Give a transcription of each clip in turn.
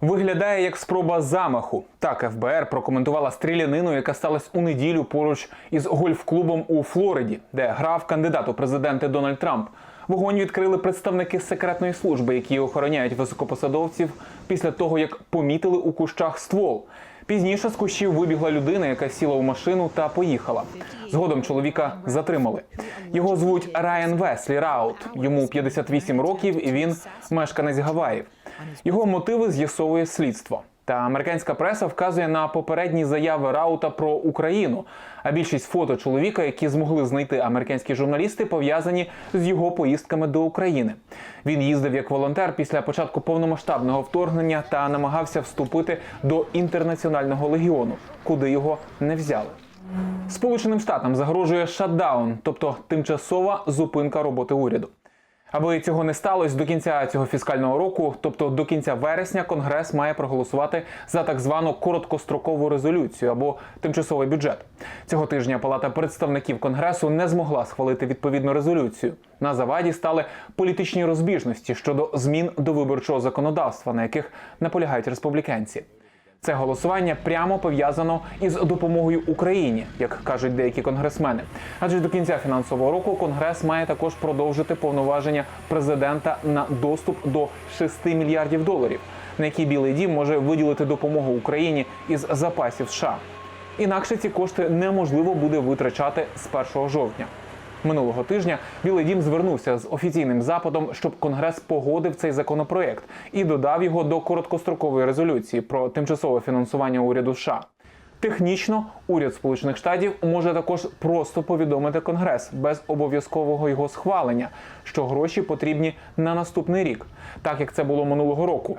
Виглядає як спроба замаху. Так ФБР прокоментувала стрілянину, яка сталася у неділю поруч із гольф-клубом у Флориді, де грав кандидат у президенти Дональд Трамп. Вогонь відкрили представники секретної служби, які охороняють високопосадовців після того, як помітили у кущах ствол. Пізніше з кущів вибігла людина, яка сіла у машину та поїхала. Згодом чоловіка затримали. Його звуть Райан Веслі Раут. Йому 58 років, і він мешканець Гаваїв. Його мотиви з'ясовує слідство. Та американська преса вказує на попередні заяви Раута про Україну. А більшість фото чоловіка, які змогли знайти американські журналісти, пов'язані з його поїздками до України. Він їздив як волонтер після початку повномасштабного вторгнення та намагався вступити до інтернаціонального легіону, куди його не взяли. Сполученим Штатам загрожує шатдаун, тобто тимчасова зупинка роботи уряду. Аби цього не сталося до кінця цього фіскального року, тобто до кінця вересня, Конгрес має проголосувати за так звану короткострокову резолюцію або тимчасовий бюджет. Цього тижня Палата представників Конгресу не змогла схвалити відповідну резолюцію. На заваді стали політичні розбіжності щодо змін до виборчого законодавства, на яких наполягають республіканці. Це голосування прямо пов'язано із допомогою Україні, як кажуть деякі конгресмени. Адже до кінця фінансового року Конгрес має також продовжити повноваження президента на доступ до 6 мільярдів доларів, на які Білий Дім може виділити допомогу Україні із запасів США. Інакше ці кошти неможливо буде витрачати з 1 жовтня. Минулого тижня Білий Дім звернувся з офіційним запитом, щоб Конгрес погодив цей законопроект і додав його до короткострокової резолюції про тимчасове фінансування уряду США. Технічно уряд Сполучених Штатів може також просто повідомити Конгрес без обов'язкового його схвалення, що гроші потрібні на наступний рік, так як це було минулого року.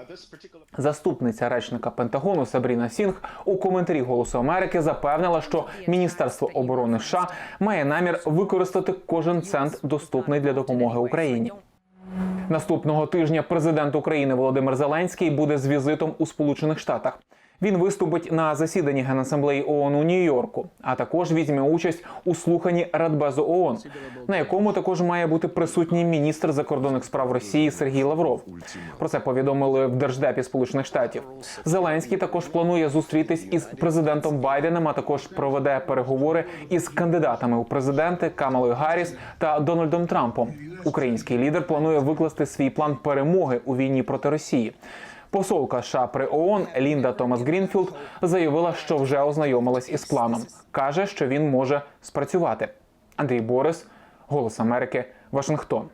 Заступниця речника Пентагону Сабріна Сінг у коментарі Голосу Америки запевнила, що Міністерство оборони США має намір використати кожен цент, доступний для допомоги Україні. Наступного тижня президент України Володимир Зеленський буде з візитом у Сполучених Штатах. Він виступить на засіданні Генасамблеї ООН у Нью-Йорку, а також візьме участь у слуханні Радбезу ООН, на якому також має бути присутній міністр закордонних справ Росії Сергій Лавров. Про це повідомили в Держдепі Сполучених Штатів. Зеленський також планує зустрітись із президентом Байденом, а також проведе переговори із кандидатами у президенти Камалою Гарріс та Дональдом Трампом. Український лідер планує викласти свій план перемоги у війні проти Росії. Посолка США при ООН Лінда Томас Грінфілд заявила, що вже ознайомилась із планом. каже, що він може спрацювати. Андрій Борис, Голос Америки, Вашингтон.